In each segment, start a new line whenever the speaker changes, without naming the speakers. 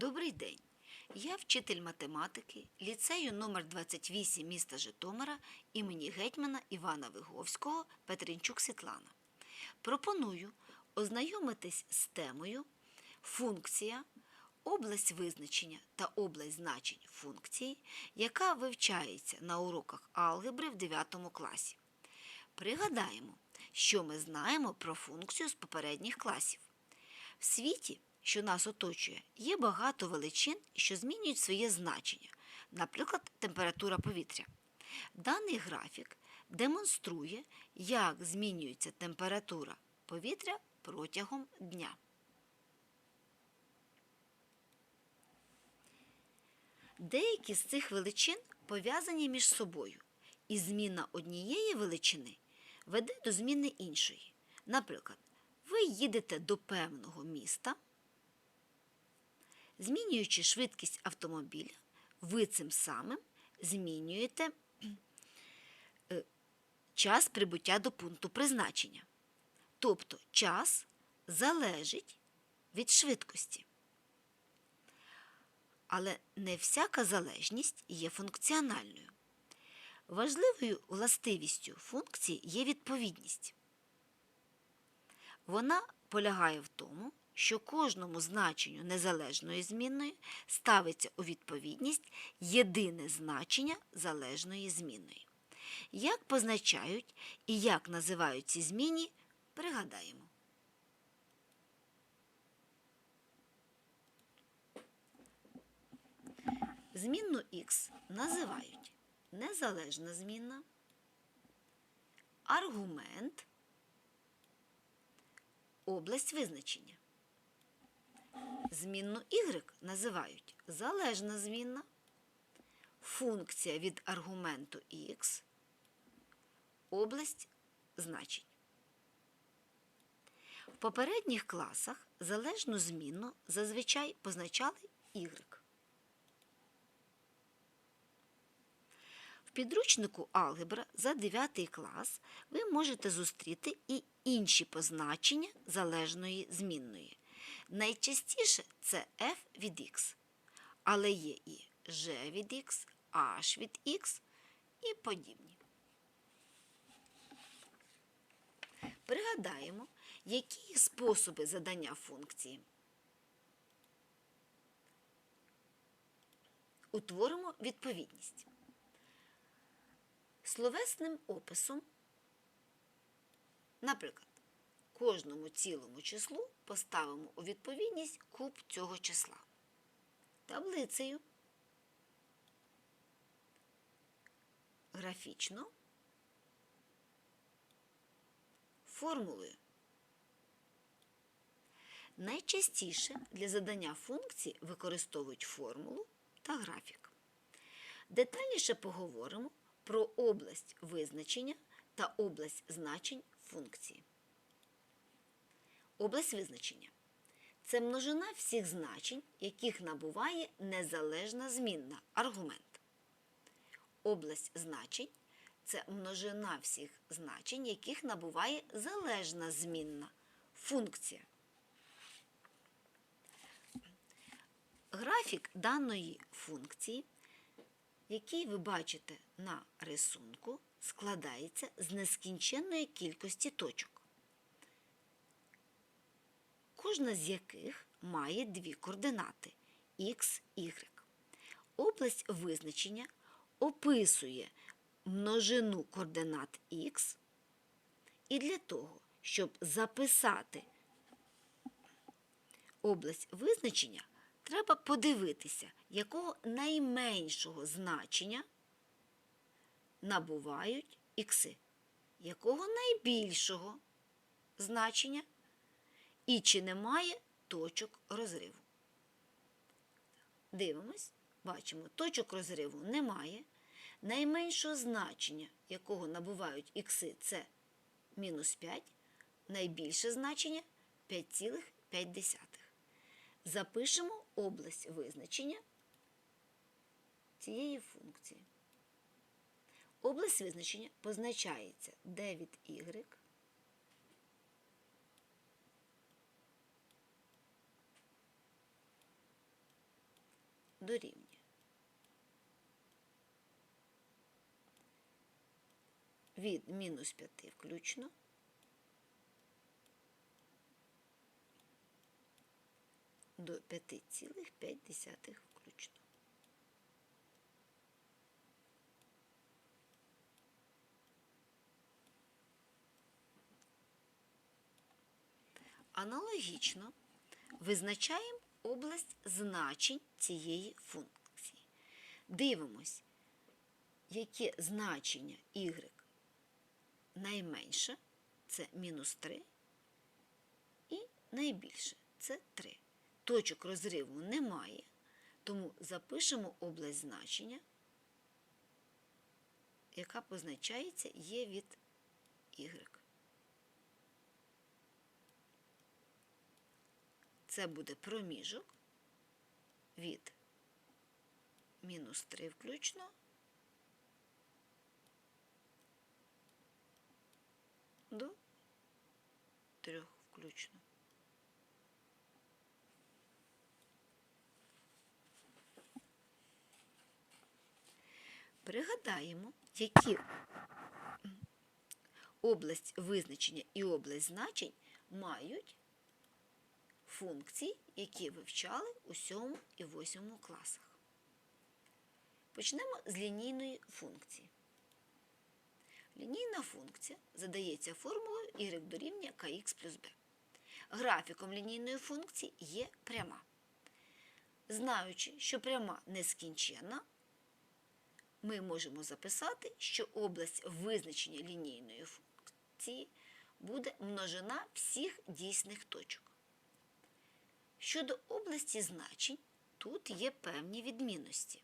Добрий день. Я вчитель математики ліцею номер 28 міста Житомира імені гетьмана Івана Виговського Петринчук Світлана. Пропоную ознайомитись з темою функція, область визначення та область значень функції, яка вивчається на уроках алгебри в 9 класі. Пригадаємо, що ми знаємо про функцію з попередніх класів. В світі, що нас оточує, є багато величин, що змінюють своє значення, наприклад, температура повітря. Даний графік демонструє, як змінюється температура повітря протягом дня. Деякі з цих величин пов'язані між собою, і зміна однієї величини веде до зміни іншої. Наприклад, ви їдете до певного міста, змінюючи швидкість автомобіля, ви цим самим змінюєте е, час прибуття до пункту призначення. Тобто час залежить від швидкості. Але не всяка залежність є функціональною. Важливою властивістю функції є відповідність. Вона полягає в тому, що кожному значенню незалежної змінної ставиться у відповідність єдине значення залежної змінної. Як позначають і як називають ці змінні, пригадаємо. Змінну х називають незалежна змінна, аргумент, область визначення. Змінну y називають залежна змінна, функція від аргументу x, область значень. В попередніх класах залежну змінну зазвичай позначали y. підручнику алгебра за 9 клас ви можете зустріти і інші позначення залежної змінної. Найчастіше це f від x, але є і g від x, h від x і подібні. Пригадаємо, які є способи задання функції. Утворимо відповідність. Словесним описом, наприклад, кожному цілому числу поставимо у відповідність куб цього числа. Таблицею графічно формулою. Найчастіше для задання функції використовують формулу та графік. Детальніше поговоримо про область визначення та область значень функції. Область визначення це множина всіх значень, яких набуває незалежна змінна аргумент. Область значень це множина всіх значень, яких набуває залежна змінна функція. Графік даної функції який ви бачите на рисунку, складається з нескінченної кількості точок, кожна з яких має дві координати x, y. Область визначення описує множину координат x, і для того, щоб записати область визначення, треба подивитися, якого найменшого значення набувають ікси, якого найбільшого значення і чи немає точок розриву. Дивимось, бачимо, точок розриву немає. Найменшого значення, якого набувають ікси, це мінус 5, найбільше значення 5,5. Запишемо область визначення цієї функції. Область визначення позначається d від y дорівнює. Від мінус 5 включно до 5,5 включно. Аналогічно визначаємо область значень цієї функції. Дивимось, яке значення y найменше це мінус 3, і найбільше це 3. Точок розриву немає, тому запишемо область значення, яка позначається є від y. Це буде проміжок від мінус 3 включно до 3 включно. Пригадаємо, які область визначення і область значень мають функцій, які вивчали у 7 і 8 класах. Почнемо з лінійної функції. Лінійна функція задається формулою y дорівнює kx плюс b. Графіком лінійної функції є пряма. Знаючи, що пряма нескінченна, ми можемо записати, що область визначення лінійної функції буде множина всіх дійсних точок. Щодо області значень, тут є певні відмінності.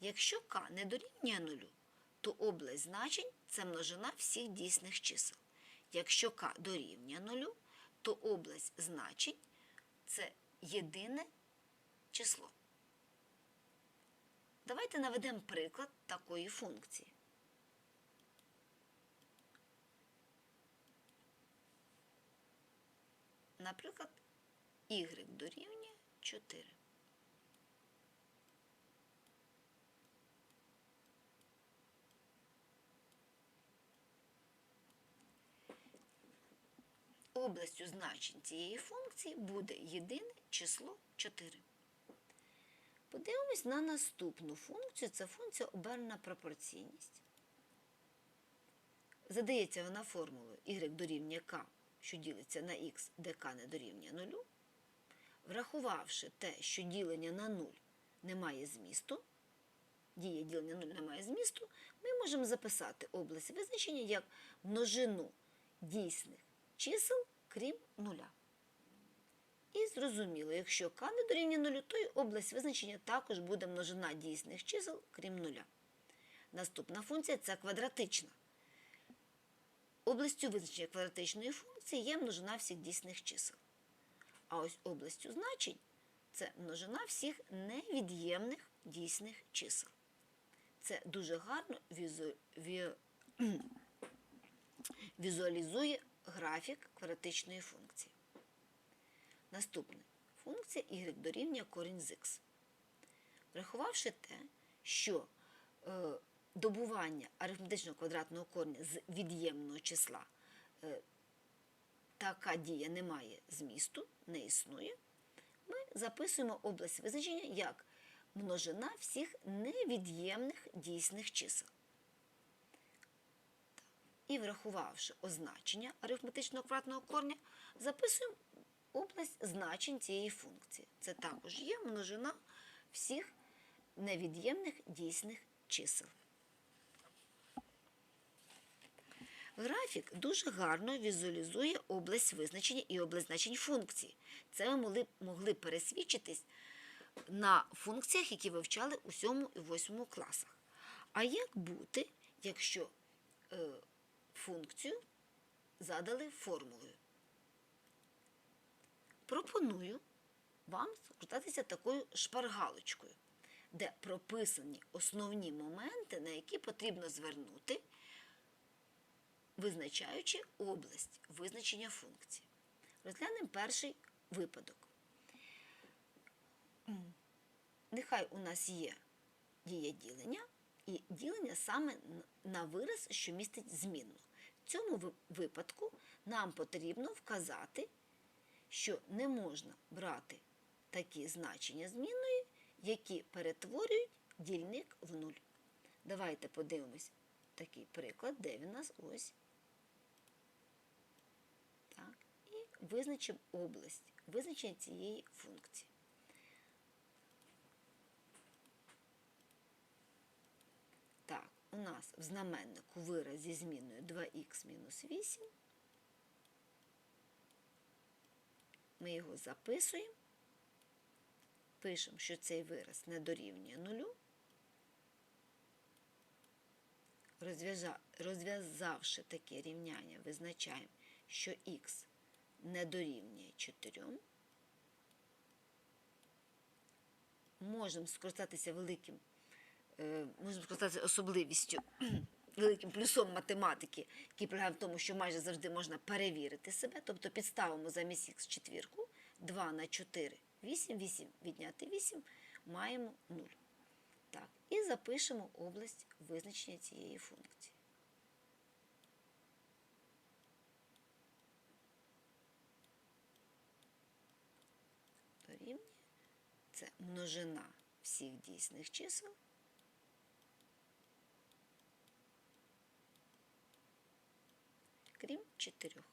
Якщо k не дорівнює нулю, то область значень це множина всіх дійсних чисел. Якщо k дорівнює нулю, то область значень це єдине число. Давайте наведемо приклад такої функції. Наприклад, y дорівнює 4. Областю значень цієї функції буде єдине число 4. Подивимось на наступну функцію. Це функція обернена пропорційність. Задається вона формулою y дорівнює k, що ділиться на x, де k не дорівнює 0. Врахувавши те, що ділення на 0 не має змісту, дія ділення 0 не має змісту, ми можемо записати область визначення як множину дійсних чисел, крім нуля. І зрозуміло, якщо k не дорівнює нулю, то й область визначення також буде множина дійсних чисел, крім нуля. Наступна функція це квадратична. Областю визначення квадратичної функції є множина всіх дійсних чисел. А ось областю значень це множина всіх невід'ємних дійсних чисел. Це дуже гарно візу... ві... візуалізує графік квадратичної функції. Наступне функція y дорівнює корінь з х. Врахувавши те, що е, добування арифметичного квадратного корня з від'ємного числа е, така дія не має змісту, не існує, ми записуємо область визначення як множина всіх невід'ємних дійсних чисел. І врахувавши означення арифметичного квадратного корня, записуємо область значень цієї функції. Це також є множина всіх невід'ємних дійсних чисел. Графік дуже гарно візуалізує область визначення і область значень функції. Це ми могли, могли пересвідчитись на функціях, які вивчали у 7 і 8 класах. А як бути, якщо е, функцію задали формулою? Пропоную вам скористатися такою шпаргалочкою, де прописані основні моменти, на які потрібно звернути, визначаючи область визначення функції. Розглянемо перший випадок. Нехай у нас є дія ділення, і ділення саме на вираз, що містить змінну. В цьому випадку нам потрібно вказати, що не можна брати такі значення змінної, які перетворюють дільник в нуль. Давайте подивимось такий приклад, де він у нас ось. Так. І визначимо область визначення цієї функції. Так, у нас в знаменнику вираз зі зміною 2х мінус 8. Ми його записуємо. Пишемо, що цей вираз не дорівнює нулю. Розв'язавши таке рівняння, визначаємо, що х не дорівнює 4. Можемо скористатися великим, е, можемо скористатися особливістю, великим плюсом математики, який полягає в тому, що майже завжди можна перевірити себе. Тобто підставимо замість х четвірку 2 на 4, 8, 8 відняти 8, маємо 0. Так, і запишемо область визначення цієї функції. Дорівнює. Це множина всіх дійсних чисел. Крім чотирьох.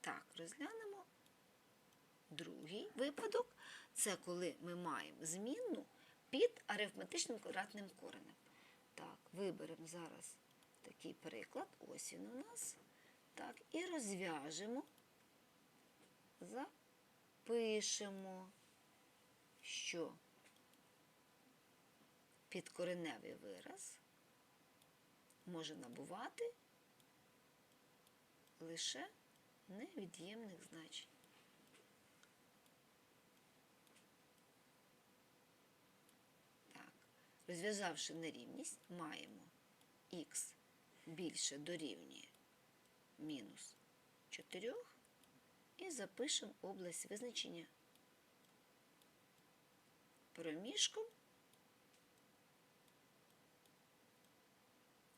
Так, розглянемо другий випадок. Це коли ми маємо змінну під арифметичним квадратним коренем. Так, виберемо зараз такий приклад. Ось він у нас. Так, і розв'яжемо, запишемо, що підкореневий вираз може набувати лише невід'ємних значень. Так, розв'язавши нерівність, маємо х більше дорівнює мінус 4 і запишемо область визначення проміжком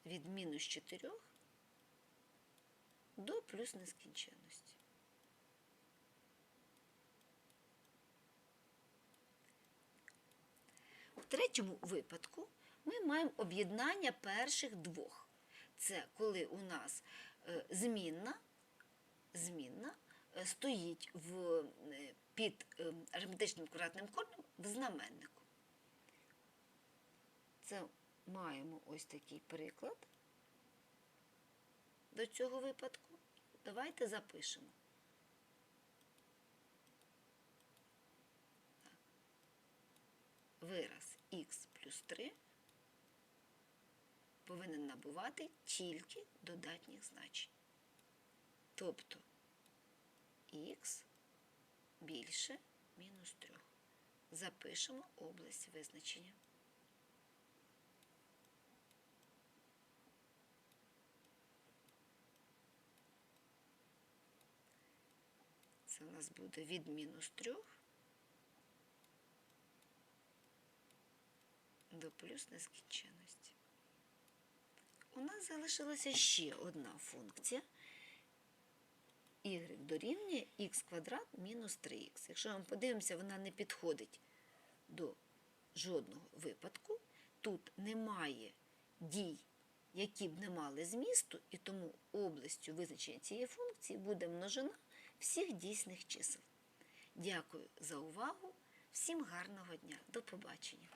від мінус 4 до плюс нескінченності. В третьому випадку ми маємо об'єднання перших двох. Це коли у нас е, змінна, змінна е, стоїть в, е, під арифметичним квадратним коренем в знаменнику. Це маємо ось такий приклад до цього випадку. Давайте запишемо. Вираз х плюс 3 повинен набувати тільки додатніх значень. Тобто х більше мінус 3. Запишемо область визначення. Нас буде від мінус 3 до плюс нескінченності. У нас залишилася ще одна функція y дорівнює х квадрат мінус 3х. Якщо ми подивимося, вона не підходить до жодного випадку. Тут немає дій, які б не мали змісту, і тому областю визначення цієї функції буде множина всіх дійсних чисел. Дякую за увагу. Всім гарного дня. До побачення.